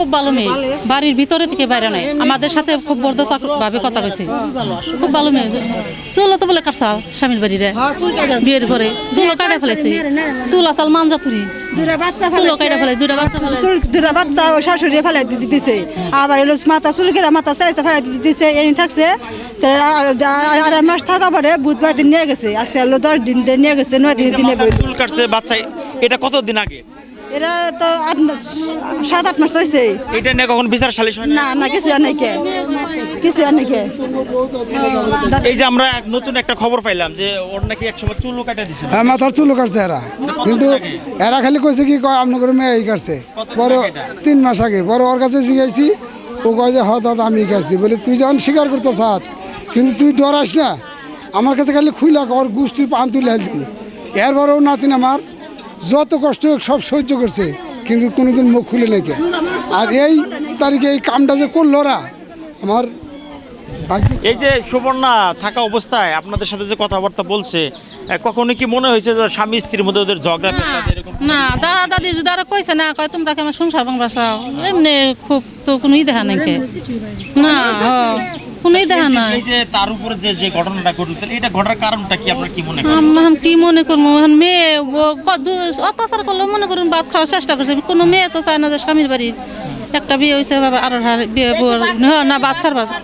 খুব ভালো মেয়ে। বাড়ির ভিতরে থেকে বাইরে নাই। আমাদের সাথে খুব বর্ধতা ভাবে কথা কইছে। খুব ভালো মেয়ে। চুল তো বলে কাটছাল স্বামীর বাড়িরে। বিয়ের পরে চুল কাটে ফেলেছে। চুল আসাল মানজা তুরি দুটা বাচ্চা চুল কাটে ফেলে দুটা বাচ্চা ফেলে চুল দুটা বাচ্চা ওই শাশুড়ি ফেলাই দিতে দিছে আবার মাথা চুল কেটে মাথা চাইছে ফেলাই দিতে এনে থাকছে। আর- আর- আড়াই মাস থাকা পরে বুধবার দিন নিয়ে গেছে। আজকে হলো দশ দিন দিয়ে নিয়ে গেছে। নয় দিন দিনে বইল। চুল কাটছে বাচ্চা এটা কতদিন আগে? এরা তো আট মাস সাত আট মাস তো হয়েছে এটা নিয়ে কখন বিচার সালিশ হয় না না কিছু আর নাই কে? কিছু আর নাই কে? এই যে আমরা এক নতুন একটা খবর পাইলাম যে ওর নাকি একসময় চুলও কাটা দিছে। হ্যাঁ মাথার চুলো কাটছে এরা। কিন্তু এরা খালি কইছে কি কয় আপনার মেয়ে এই কাটছে। পরে তিন মাস আগে। পরে ওর কাছে শিখাইছি ও কয় যে হঠাৎ আমি কাটছি। বলে তুই যখন স্বীকার করতে চাস কিন্তু তুই ডরাস না। আমার কাছে খালি খুইলা ওর গোষ্ঠীর পান তুলে দিন এরপরেও নাতিন আমার যত কষ্ট হোক, সব সহ্য করছে, কিন্তু কোনোদিন মুখ খুলে নাকি আর এই তারিখে এই কামটা যে করল ওরা, আমার এই যে সুবর্ণা থাকা অবস্থায় আপনাদের সাথে যে কথাবার্তা বলছে কখনো কি মনে হয়েছে যে স্বামী স্ত্রীর মধ্যে ওদের ঝগড়া এরকম না দাদা দাদি যদি আরও কইছে না কয় তোমরা কেমন সংসার বাসাও এমনি খুব তো কোনোই দেখা নাই কে। না কোনোই দেখা নাই। এই যে তার উপরে যে যে ঘটনাটা ঘটলো এটা ঘটার কারণটা কি আপনার কি মনে করেন? আমরা কি মনে করব? এখন মেয়ে অত্যাচার করলেও মনে করুন ভাত খাওয়ার চেষ্টা করছে। কোনো মেয়ে তো চায় না যে স্বামীর বাড়ি একটা বিয়ে হয়েছে বাবা আর হার বিয়ে বউর না, না বাচ্চার বাচ্চা।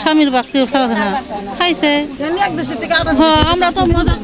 স্বামীর বাক্তি বাচ্চা। না খাইছে হ্যাঁ আমরা তো মজা।